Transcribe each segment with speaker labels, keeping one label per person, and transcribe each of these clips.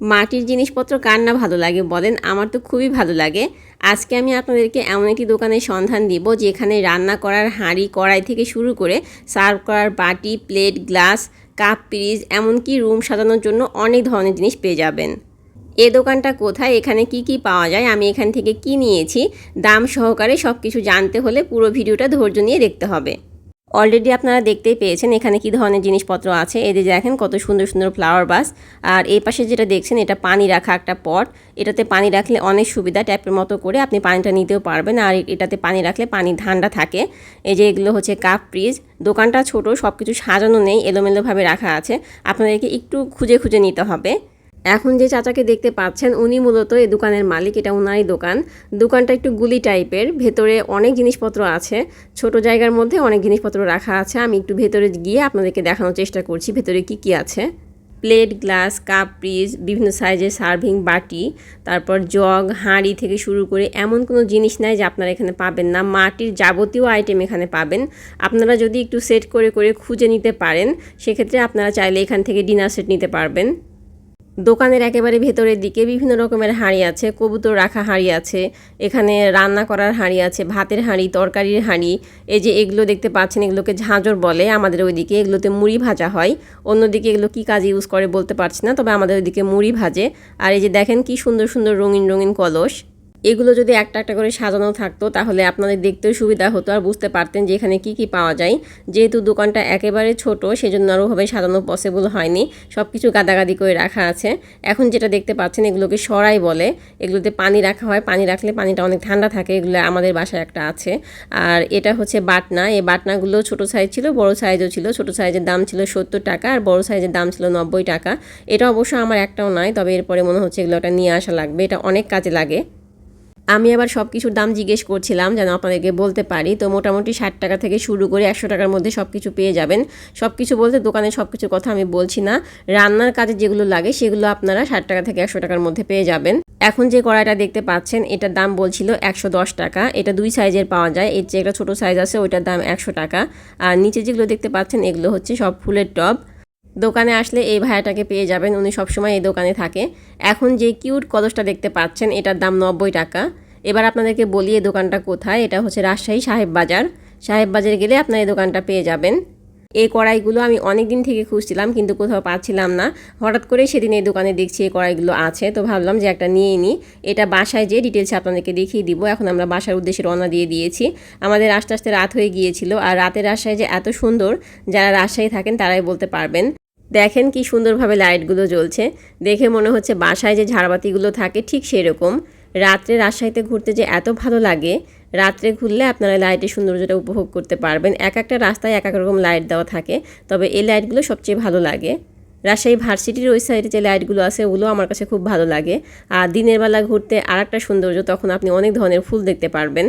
Speaker 1: মাটির জিনিসপত্র কার না ভালো লাগে বলেন? আমার তো খুবই ভালো লাগে। আজকে আমি আপনাদেরকে এমন একটি দোকানের সন্ধান দিব যেখানে রান্না করার হাঁড়ি কড়াই থেকে শুরু করে সার্ভ করার বাটি, প্লেট, গ্লাস, কাপ পিরিজ এমনকি রুম সাজানোর জন্য অনেক ধরনের জিনিস পেয়ে যাবেন। এ দোকানটা কোথায়? এখানে কি কি পাওয়া যায়? আমি এখান থেকে কি নিয়েছি? দাম সহকারে সব কিছু জানতে হলে পুরো ভিডিওটা ধৈর্য নিয়ে দেখতে হবে। অলরেডি আপনারা দেখতেই পেয়েছেন এখানে কি ধরনের জিনিসপত্র আছে। এদের দেখেন কত সুন্দর সুন্দর ফ্লাওয়ার বাস আর এই পাশে যেটা দেখছেন, এটা পানি রাখা একটা পট এটাতে পানি রাখলে অনেক সুবিধা ট্যাপের মতো করে আপনি পানিটা নিতেও পারবেন। আর এটাতে পানি রাখলে পানি ঠান্ডা থাকে। এই যে এগুলো হচ্ছে কাপ ফ্রিজ দোকানটা ছোট সব কিছু সাজানো নেই, এলোমেলোভাবে রাখা আছে। আপনাদেরকে একটু খুঁজে খুঁজে নিতে হবে। এখন যে চাচাকে দেখতে পাচ্ছেন, উনি মূলত এই দোকানের মালিক, এটা উনারই দোকান। দোকানটা একটু গুলি টাইপের, ভেতরে অনেক জিনিসপত্র আছে, ছোট জায়গার মধ্যে অনেক জিনিসপত্র রাখা আছে। আমি একটু ভেতরে গিয়ে আপনাদেরকে দেখানোর চেষ্টা করছি, ভেতরে কি কি আছে। প্লেট, গ্লাস, কাপ, ফ্রিজ, বিভিন্ন সাইজের সার্ভিং বাটি, তারপর জগ, হাঁড়ি থেকে শুরু করে এমন কোনো জিনিস নাই যে আপনারা এখানে পাবেন না। মাটির যাবতীয় আইটেম এখানে পাবেন। আপনারা যদি একটু সেট করে করে খুঁজে নিতে পারেন, সেক্ষেত্রে আপনারা চাইলে এখান থেকে ডিনার সেট নিতে পারবেন। দোকানের একেবারে ভেতরের দিকে বিভিন্ন রকমের হাঁড়ি আছে, কবুতর রাখা হাঁড়ি আছে, এখানে রান্না করার হাঁড়ি আছে, ভাতের হাঁড়ি, তরকারির হাঁড়ি, এই যে এগুলো দেখতে পাচ্ছেন, এগুলোকে ঝাঁঝর বলে আমাদের ওইদিকে, এগুলোতে মুড়ি ভাজা হয়। অন্যদিকে এগুলো কি কাজে ইউজ করে বলতে পারছি না, তবে আমাদের ওইদিকে মুড়ি ভাজে। আর এই যে দেখেন কি সুন্দর সুন্দর রঙিন রঙিন কলস। এগুলো যদি একটা একটা করে সাজানো থাকতো, তাহলে আপনাদের দেখতেও সুবিধা হতো আর বুঝতে পারতেন যে এখানে কী কী পাওয়া যায়। যেহেতু দোকানটা একেবারে ছোট, সেজন্য আরোভাবে সাজানো পসিবল হয়নি। সব কিছু গাদাগাদি করে রাখা আছে। এখন যেটা দেখতে পাচ্ছেন, এগুলোকে সরাই বলে। এগুলোতে পানি রাখা হয়। পানি রাখলে পানিটা অনেক ঠান্ডা থাকে। এগুলো আমাদের বাসায় একটা আছে। আর এটা হচ্ছে বাটনা। এই বাটনাগুলো ছোট সাইজ ছিল, বড় সাইজও ছিল। ছোট সাইজের দাম ছিল সত্তর টাকা আর বড় সাইজের দাম ছিল নব্বই টাকা। এটা অবশ্য আমার একটাও নয় তবে এরপরে মনে হচ্ছে এগুলো ওটা নিয়ে আসা লাগবে। এটা অনেক কাজে লাগে। আমি আবার সব কিছুর দাম জিজ্ঞেস করছিলাম যেন আপনাদেরকে বলতে পারি। তো মোটামুটি ষাট টাকা থেকে শুরু করে একশো টাকার মধ্যে সব কিছু পেয়ে যাবেন। সব কিছু বলতে দোকানে সব কিছুর কথা আমি বলছি না। রান্নার কাজে যেগুলো লাগে সেগুলো আপনারা ষাট টাকা থেকে একশো টাকার মধ্যে পেয়ে যাবেন। এখন যে কড়াইটা দেখতে পাচ্ছেন, এটার দাম বলছিল একশো দশ টাকা। এটা দুই সাইজের পাওয়া যায়। এর যে একটা ছোটো সাইজ আছে, ওইটার দাম একশো টাকা। আর নিচে যেগুলো দেখতে পাচ্ছেন, এগুলো হচ্ছে সব ফুলের টব। দোকানে আসলে এই ভাইয়াটাকে পেয়ে যাবেন, উনি সবসময় এই দোকানে থাকে। এখন যে কিউট কলসটা দেখতে পাচ্ছেন, এটার দাম নব্বই টাকা। এবার আপনাদেরকে বলি এই দোকানটা কোথায়, এটা হচ্ছে রাজশাহী সাহেব বাজার। সাহেব বাজারে গেলে আপনার এই দোকানটা পেয়ে যাবেন। এই কড়াইগুলো আমি অনেক দিন থেকে খুঁজছিলাম, কিন্তু কোথাও পাচ্ছিলাম না। হঠাৎ করে সেদিন এই দোকানে দেখছি এই কড়াইগুলো আছে, তো ভাবলাম যে একটা নিয়ে নিই এটা বাসায় যে ডিটেলস আপনাদেরকে দেখিয়ে দিব। এখন আমরা বাসার উদ্দেশ্যে রওনা দিয়ে দিয়েছি। আমাদের আস্তে আস্তে রাত হয়ে গিয়েছিল, আর রাতের রাজশাহী যে এত সুন্দর, যারা রাজশাহী থাকেন তারাই বলতে পারবেন। দেখেন কি সুন্দরভাবে লাইটগুলো জ্বলছে। দেখে মনে হচ্ছে বাসায় যে ঝাড়বাতিগুলো থাকে ঠিক সেরকম। রাত্রে রাজশাহীতে ঘুরতে যে এত ভালো লাগে, রাত্রে ঘুরলে আপনারা লাইটের সৌন্দর্যটা উপভোগ করতে পারবেন। এক একটা রাস্তায় এক এক রকম লাইট দেওয়া থাকে, তবে এই লাইটগুলো সবচেয়ে ভালো লাগে। রাজশাহী ভার্সিটির ওই সাইডে যে লাইটগুলো আছে, ওগুলো আমার কাছে খুব ভালো লাগে। আর দিনের বেলা ঘুরতে আর একটা সৌন্দর্য, তখন আপনি অনেক ধরনের ফুল দেখতে পারবেন।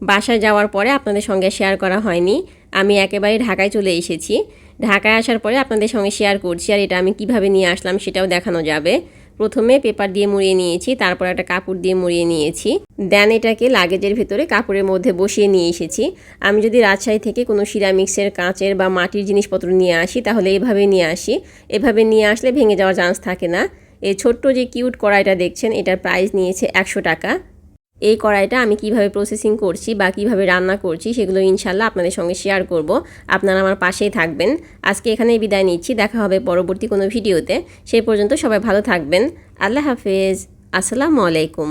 Speaker 1: বাসায় যাওয়ার পরে আপনাদের সঙ্গে শেয়ার করা হয়নি। আমি একেবারে ঢাকায় চলে এসেছি। ঢাকায় আসার পরে আপনাদের সঙ্গে শেয়ার করছি আর এটা আমি কীভাবে নিয়ে আসলাম সেটাও দেখানো যাবে। প্রথমে পেপার দিয়ে মুড়িয়ে নিয়েছি, তারপর একটা কাপড় দিয়ে মুড়িয়ে নিয়েছি। দেন এটাকে লাগেজের ভেতরে কাপড়ের মধ্যে বসিয়ে নিয়ে এসেছি। আমি যদি রাজশাহী থেকে কোনো সিরামিক্সের কাঁচের বা মাটির জিনিসপত্র নিয়ে আসি, তাহলে এভাবে নিয়ে আসি। এভাবে নিয়ে আসলে ভেঙে যাওয়ার চান্স থাকে না। এই ছোট্ট যে কিউট কড়াইটা দেখছেন, এটার প্রাইস নিয়েছে একশো টাকা। এই কড়াইটা আমি কীভাবে প্রসেসিং করছি বা কীভাবে রান্না করছি সেগুলো ইনশাল্লাহ আপনাদের সঙ্গে শেয়ার করব। আপনারা আমার পাশেই থাকবেন। আজকে এখানেই বিদায় নিচ্ছি। দেখা হবে পরবর্তী কোনো ভিডিওতে। সেই পর্যন্ত সবাই ভালো থাকবেন। আল্লাহ হাফেজ। আসসালামু আলাইকুম।